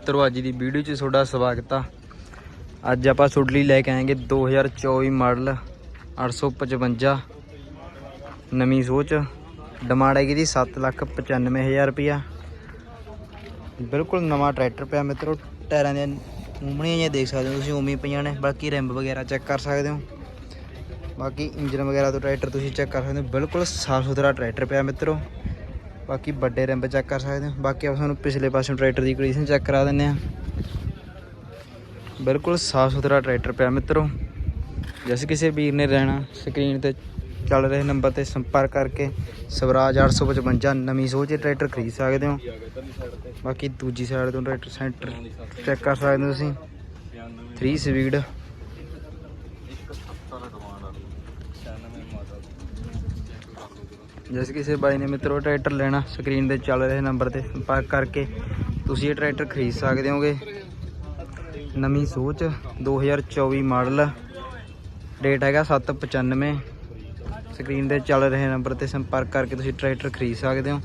ਮਿੱਤਰੋ, ਅੱਜ ਦੀ ਵੀਡੀਓ 'ਚ ਤੁਹਾਡਾ ਸਵਾਗਤ ਆ। ਅੱਜ ਆਪਾਂ ਤੁਹਾਡੇ ਲਈ ਲੈ ਕੇ ਆਏਗੇ 2024 ਮਾਡਲ 855 ਨਵੀਂ ਸੋਚ। ਡਿਮਾਂਡ ਹੈਗੀ ਦੀ 795000 ਰੁਪਿਆ ਬਿਲਕੁਲ ਨਵਾਂ ਟਰੈਕਟਰ ਪਿਆ ਮਿੱਤਰੋ, ਟਾਇਰਾਂ ਦੀਆਂ ਮੂਮਣੀਆਂ ਜਿਹੀਆਂ ਦੇਖ ਸਕਦੇ ਹੋ ਤੁਸੀਂ, ਉਵੇਂ ਪਈਆਂ ਨੇ। ਬਾਕੀ ਰਿੰਬ ਵਗੈਰਾ ਚੈੱਕ ਕਰ ਸਕਦੇ ਹੋ। ਬਾਕੀ ਇੰਜਨ ਵਗੈਰਾ ਤੋਂ ਟਰੈਕਟਰ ਤੁਸੀਂ ਚੈੱਕ ਕਰ ਸਕਦੇ ਹੋ। ਬਿਲਕੁਲ ਸਾਫ਼ ਸੁਥਰਾ ਟਰੈਕਟਰ ਪਿਆ ਮਿੱਤਰੋ। ਬਾਕੀ ਵੱਡੇ ਰਿੰਬ ਚੈੱਕ ਕਰ ਸਕਦੇ ਹੋ। ਬਾਕੀ ਆਪਾਂ ਤੁਹਾਨੂੰ ਪਿਛਲੇ ਪਾਸਿਓਂ ਟਰੈਕਟਰ ਦੀ ਕੰਡੀਸ਼ਨ ਚੈੱਕ ਕਰਾ ਦਿੰਨੇ ਆ ਬਿਲਕੁਲ ਸਾਫ਼ ਸੁਥਰਾ ਟਰੈਕਟਰ ਪਿਆ ਮਿੱਤਰੋ। ਜਿਸ ਕਿਸੇ ਵੀਰ ਨੇ ਰਹਿਣਾ ਸਕਰੀਨ ਤੇ ਚੱਲ ਰਹੇ ਨੰਬਰ ਤੇ ਸੰਪਰਕ ਕਰਕੇ ਸਵਰਾਜ 855 ਨਵੀਂ ਸੋਚ ਟਰੈਕਟਰ ਖਰੀਦ ਸਕਦੇ ਹੋ। ਬਾਕੀ ਦੂਜੀ ਸਾਈਡ ਤੋਂ ਟਰੈਕਟਰ ਸੈਂਟਰ ਚੈੱਕ ਕਰ ਸਕਦੇ ਹੋ ਤੁਸੀਂ। 3 ਸਪੀਡ ਜਿਸ ਕਿਸੇ ਬਾਈ ਨੇ ਮਿੱਤਰੋ ਟਰੈਕਟਰ ਲੈਣਾ ਸਕਰੀਨ ਤੇ ਚੱਲ ਰਹੇ ਨੰਬਰ ਤੇ ਸੰਪਰਕ ਕਰਕੇ, ਤੁਸੀਂ ਇਹ ਟਰੈਕਟਰ ਖਰੀਦ ਸਕਦੇ ਹੋਗੇ। ਨਵੀਂ ਸੋਚ 2024 ਮਾਡਲ ਡੇਟ ਹੈਗਾ 795 ਸਕਰੀਨ ਤੇ ਚੱਲ ਰਹੇ ਨੰਬਰ ਤੇ ਸੰਪਰਕ ਕਰਕੇ ਤੁਸੀਂ ਟਰੈਕਟਰ ਖਰੀਦ ਸਕਦੇ ਹੋ।